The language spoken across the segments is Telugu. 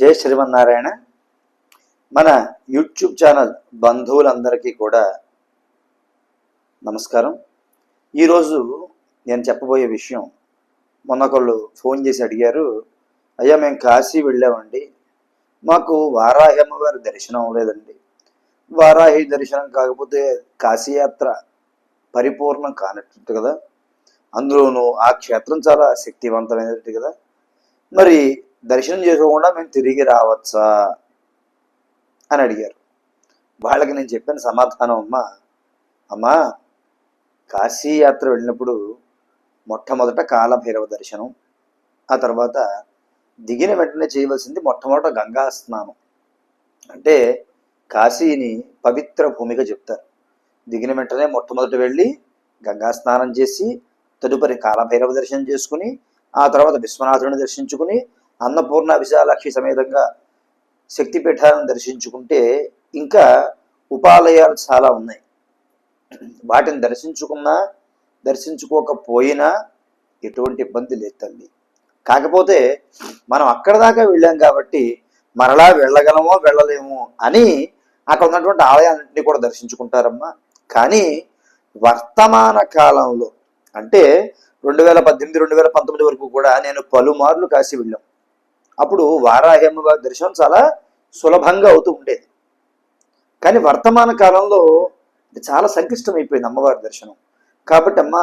జై శ్రీమన్నారాయణ. మన యూట్యూబ్ ఛానల్ బంధువులందరికీ కూడా నమస్కారం. ఈరోజు నేను చెప్పబోయే విషయం మొన్నొకళ్ళు ఫోన్ చేసి అడిగారు అయ్యా మేము కాశీ వెళ్ళామండి. మాకు వారాహి అమ్మవారి దర్శనం లేదండి వారాహి దర్శనం కాకపోతే కాశీయాత్ర పరిపూర్ణం కానట్టు కదా. అందులోనూ ఆ క్షేత్రం చాలా శక్తివంతమైనట్టు కదా. మరి దర్శనం చేసుకోకుండా మేము తిరిగి రావచ్చా? అని అడిగారు. వాళ్ళకి నేను చెప్పిన సమాధానం అమ్మా అమ్మా కాశీ యాత్ర వెళ్ళినప్పుడు మొట్టమొదట కాలభైరవ దర్శనం ఆ తర్వాత దిగిన వెంటనే చేయవలసింది మొట్టమొదట గంగా స్నానం. అంటే కాశీని పవిత్ర భూమిగా చెప్తారు. దిగిన వెంటనే మొట్టమొదట వెళ్ళి గంగా స్నానం చేసి తదుపరి కాలభైరవ దర్శనం చేసుకుని ఆ తర్వాత విశ్వనాథుడిని దర్శించుకుని అన్నపూర్ణ విశాలాక్షి సమేతంగా శక్తిపీఠాలను దర్శించుకుంటే ఇంకా ఉపాలయాలు చాలా ఉన్నాయి. వాటిని దర్శించుకున్నా దర్శించుకోకపోయినా ఎటువంటి ఇబ్బంది లేదు తల్లి. కాకపోతే మనం అక్కడ దాకా వెళ్ళాం కాబట్టి మరలా వెళ్ళగలమో వెళ్ళలేమో అని అక్కడ ఉన్నటువంటి ఆలయాలన్నింటినీ కూడా దర్శించుకుంటారమ్మా. కానీ వర్తమాన కాలంలో అంటే రెండు వేల పద్దెనిమిది రెండు వేల పంతొమ్మిది వరకు కూడా నేను పలుమార్లు కాశీ వెళ్ళాం. అప్పుడు వారాహి అమ్మవారి దర్శనం చాలా సులభంగా అవుతూ ఉండేది. కానీ వర్తమాన కాలంలో చాలా సంక్లిష్టం అయిపోయింది అమ్మవారి దర్శనం. కాబట్టి అమ్మ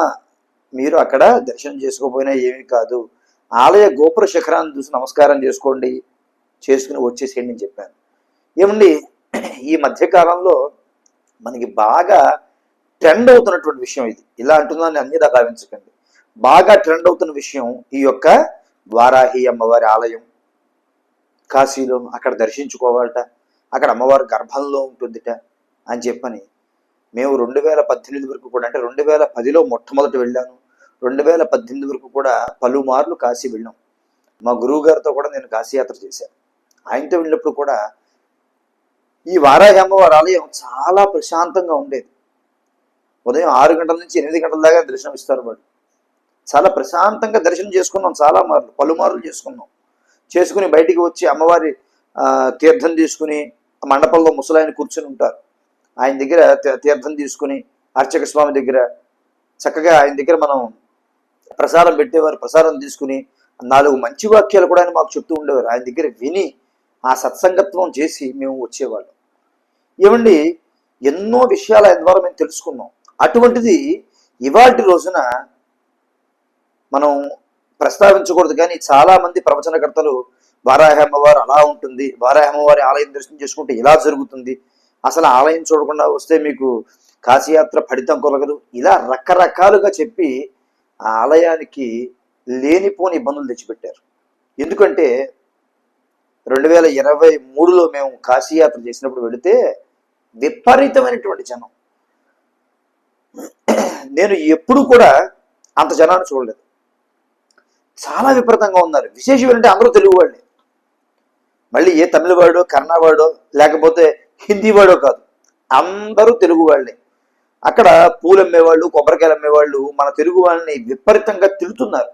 మీరు అక్కడ దర్శనం చేసుకోకపోయినా ఏమీ కాదు. ఆలయ గోపుర శిఖరాన్ని చూసి నమస్కారం చేసుకోండి చేసుకుని వచ్చేసేయండి అని చెప్పాను. ఏమండి ఈ మధ్యకాలంలో మనకి బాగా ట్రెండ్ అవుతున్నటువంటి విషయం ఇది. ఇలా అంటుందని అన్యదా భావించకండి బాగా ట్రెండ్ అవుతున్న విషయం ఈ యొక్క వారాహి అమ్మవారి ఆలయం కాశీలో అక్కడ దర్శించుకోవాలట. అక్కడ అమ్మవారి గర్భంలో ఉంటుందిట అని చెప్పని. మేము రెండు వేల పద్దెనిమిది వరకు కూడా అంటే రెండు వేల పదిలో మొట్టమొదటి వెళ్ళాను. రెండు వేల పద్దెనిమిది వరకు కూడా పలుమార్లు కాశీ వెళ్ళాం. మా గురువు గారితో కూడా నేను కాశీయాత్ర చేశాను. ఆయనతో వెళ్ళినప్పుడు కూడా ఈ వారాహి అమ్మవారి ఆలయం చాలా ప్రశాంతంగా ఉండేది. ఉదయం ఆరు గంటల నుంచి ఎనిమిది గంటల దాకా దర్శనం ఇస్తారు వాళ్ళు. చాలా ప్రశాంతంగా దర్శనం చేసుకున్నాం చాలా మార్లు పలుమార్లు చేసుకున్నాం. చేసుకుని బయటికి వచ్చి అమ్మవారి తీర్థం తీసుకుని ఆ మండపంలో ముసలాయన కూర్చుని ఉంటారు. ఆయన దగ్గర తీర్థం తీసుకుని అర్చక స్వామి దగ్గర చక్కగా ఆయన దగ్గర మనం ప్రసారం పెట్టేవారు. ప్రసారం తీసుకుని నాలుగు మంచి వాక్యాలు కూడా ఆయన మాకు చెప్తూ ఉండేవారు. ఆయన దగ్గర విని ఆ సత్సంగత్వం చేసి మేము వచ్చేవాళ్ళం. ఏమండి ఎన్నో విషయాలు ఆయన ద్వారా మేము తెలుసుకున్నాం. అటువంటిది ఇవాటి రోజున మనం ప్రస్తావించకూడదు. కానీ చాలా మంది ప్రవచనకర్తలు వారాహమ్మవారు అలా ఉంటుంది. వారాహమ్మవారి ఆలయం దర్శనం చేసుకుంటే ఇలా జరుగుతుంది. అసలు ఆలయం చూడకుండా వస్తే మీకు కాశీయాత్ర ఫలితం కొలగదు. ఇలా రకరకాలుగా చెప్పి ఆ ఆలయానికి లేనిపోని ఇబ్బందులు తెచ్చిపెట్టారు. ఎందుకంటే రెండు వేల ఇరవై మూడులో మేము కాశీయాత్ర చేసినప్పుడు వెళితే విపరీతమైనటువంటి జనం. నేను ఎప్పుడు కూడా అంత జనాన్ని చూడలేదు. చాలా విపరీతంగా ఉన్నారు. విశేషం ఏంటంటే అందరూ తెలుగు వాళ్ళే. మళ్ళీ ఏ తమిళ వాడో కన్నడ లేకపోతే హిందీ వాడో కాదు. అందరూ తెలుగు వాళ్ళే. అక్కడ పూలు అమ్మేవాళ్ళు కొబ్బరికాయలు అమ్మేవాళ్ళు మన తెలుగు వాళ్ళని విపరీతంగా తిడుతున్నారు.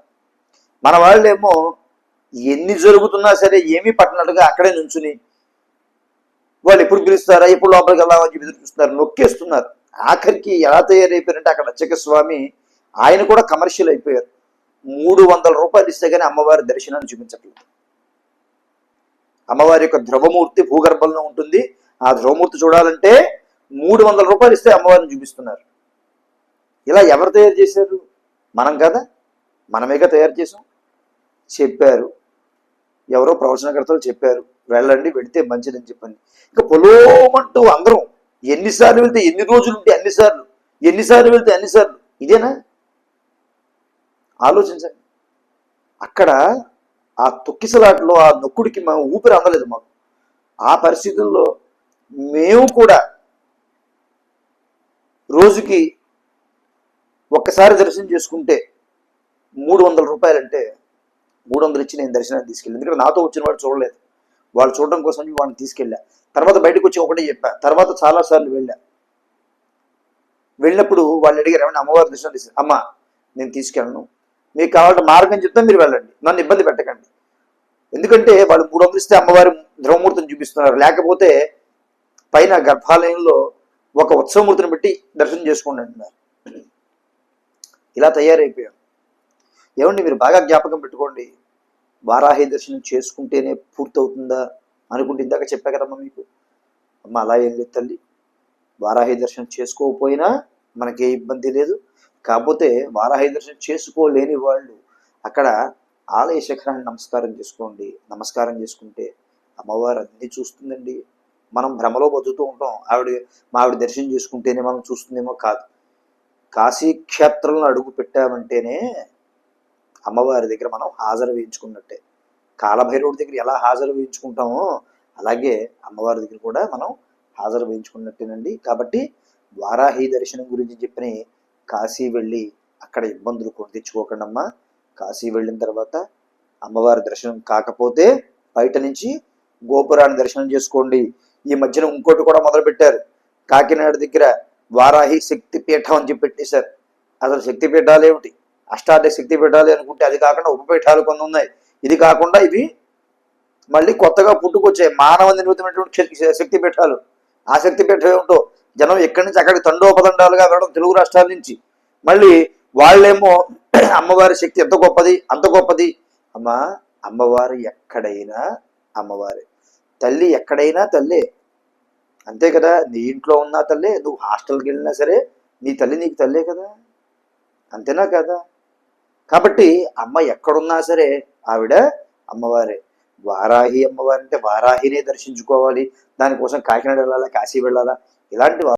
మన వాళ్ళేమో ఎన్ని జరుగుతున్నా సరే ఏమీ పట్టినట్టుగా అక్కడే నుంచుని వాళ్ళు ఎప్పుడు పిలుస్తారా ఎప్పుడు లోపలికి వెళ్దామని చెప్పి ఎదురు చూస్తున్నారు నొక్కేస్తున్నారు. ఆఖరికి ఎలా తయారైపోయారంటే అక్కడ అచ్చక స్వామి ఆయన కూడా కమర్షియల్ అయిపోయారు. మూడు వందల రూపాయలు ఇస్తే కానీ అమ్మవారి దర్శనాన్ని చూపించట్లేదు. అమ్మవారి యొక్క ధ్రువమూర్తి భూగర్భంలో ఉంటుంది. ఆ ధ్రువమూర్తి చూడాలంటే మూడు వందల రూపాయలు ఇస్తే అమ్మవారిని చూపిస్తున్నారు. ఇలా ఎవరు తయారు చేశారు? మనం కదా? మనమేగా తయారు చేసాం చెప్పారు. ఎవరో ప్రవచనకర్తలు చెప్పారు. వెళ్ళండి వెళితే మంచిదని చెప్పండి. ఇంకా పొలోమంటూ అందరం ఎన్నిసార్లు వెళ్తే ఎన్ని రోజులు ఉంటే అన్నిసార్లు ఎన్నిసార్లు వెళ్తే అన్నిసార్లు. ఇదేనా? ఆలోచించండి. అక్కడ ఆ తొక్కిసలాటలో ఆ నొక్కుడికి మా ఊపిరి అందలేదు మాకు. ఆ పరిస్థితుల్లో మేము కూడా రోజుకి ఒక్కసారి దర్శనం చేసుకుంటే మూడు వందల రూపాయలంటే మూడు వందలు ఇచ్చి నేను దర్శనానికి తీసుకెళ్ళి ఎందుకంటే నాతో వచ్చిన వాడు చూడలేదు. వాళ్ళు చూడడం కోసం వాడిని తీసుకెళ్ళా. తర్వాత బయటకు వచ్చి ఒకటే చెప్పా. తర్వాత చాలా సార్లు వెళ్ళా. వెళ్ళినప్పుడు వాళ్ళు అడిగారు ఏమన్నా అమ్మవారి దర్శనం తీసుకు అమ్మ నేను తీసుకెళ్ళను. మీకు కావాలంటే మార్గం చెప్తే మీరు వెళ్ళండి. నన్ను ఇబ్బంది పెట్టకండి. ఎందుకంటే వాళ్ళు మూడు వందలు ఇస్తే అమ్మవారి ధ్రువమూర్తిని చూపిస్తున్నారు. లేకపోతే పైన గర్భాలయంలో ఒక ఉత్సవమూర్తిని పెట్టి దర్శనం చేసుకోండి అంటున్నారు. ఇలా తయారైపోయాం ఏమండి మీరు బాగా జ్ఞాపకం పెట్టుకోండి. వారాహి దర్శనం చేసుకుంటేనే పూర్తవుతుందా అనుకుంటే ఇందాక చెప్పా కదమ్మా మీకు. అమ్మ అలా ఏం లేదు తల్లి. వారాహి దర్శనం చేసుకోకపోయినా మనకే ఇబ్బంది లేదు. కాకపోతే వారాహి దర్శనం చేసుకోలేని వాళ్ళు అక్కడ ఆలయ శిఖరాన్ని నమస్కారం చేసుకోండి. నమస్కారం చేసుకుంటే అమ్మవారు అన్ని చూస్తుందండి. మనం భ్రమలో బతుకుతూ ఉంటాం. ఆవిడ మా ఆవిడ దర్శనం చేసుకుంటేనే మనం చూస్తుందేమో కాదు. కాశీక్షేత్రంలో అడుగు పెట్టామంటేనే అమ్మవారి దగ్గర మనం హాజరు వేయించుకున్నట్టే. కాలభైరవుడి దగ్గర ఎలా హాజరు వేయించుకుంటామో అలాగే అమ్మవారి దగ్గర కూడా మనం హాజరు వేయించుకున్నట్టేనండి. కాబట్టి వారాహి దర్శనం గురించి చెప్పిన కాశీ వెళ్ళి అక్కడ ఇబ్బందులు కొని తెచ్చుకోకండమ్మా. కాశీ వెళ్ళిన తర్వాత అమ్మవారి దర్శనం కాకపోతే బయట నుంచి గోపురాన్ని దర్శనం చేసుకోండి. ఈ మధ్యన ఇంకోటి కూడా మొదలుపెట్టారు. కాకినాడ దగ్గర వారాహి శక్తి పీఠం అని చెప్పి పెట్టేశారు. అసలు శక్తి పీఠాలు ఏమిటి? అష్టాదశ శక్తి పీఠాలు అనుకుంటే అది కాకుండా ఉపపీఠాలు కొన్ని ఉన్నాయి. ఇది కాకుండా ఇవి మళ్ళీ కొత్తగా పుట్టుకొచ్చాయి. మానవ నిర్మితమైనటువంటి శక్తి- పీఠాలు. ఆ శక్తిపీఠం ఏమిటో జనం ఎక్కడి నుంచి అక్కడికి తండోపదండాలుగా వెళ్ళడం తెలుగు రాష్ట్రాల నుంచి. మళ్ళీ వాళ్ళేమో అమ్మవారి శక్తి ఎంత గొప్పది అంత గొప్పది? అమ్మ అమ్మవారు ఎక్కడైనా అమ్మవారే. తల్లి ఎక్కడైనా తల్లే. అంతే కదా నీ ఇంట్లో ఉన్నా తల్లే నువ్వు హాస్టల్కి వెళ్ళినా సరే నీ తల్లి నీకు తల్లే కదా. అంతేనా కదా? కాబట్టి అమ్మ ఎక్కడున్నా సరే ఆవిడ అమ్మవారే. వారాహి అమ్మవారి అంటే వారాహినే దర్శించుకోవాలి. దానికోసం కాకినాడ వెళ్ళాలా కాశీ వెళ్ళాలా? ఇలాంటి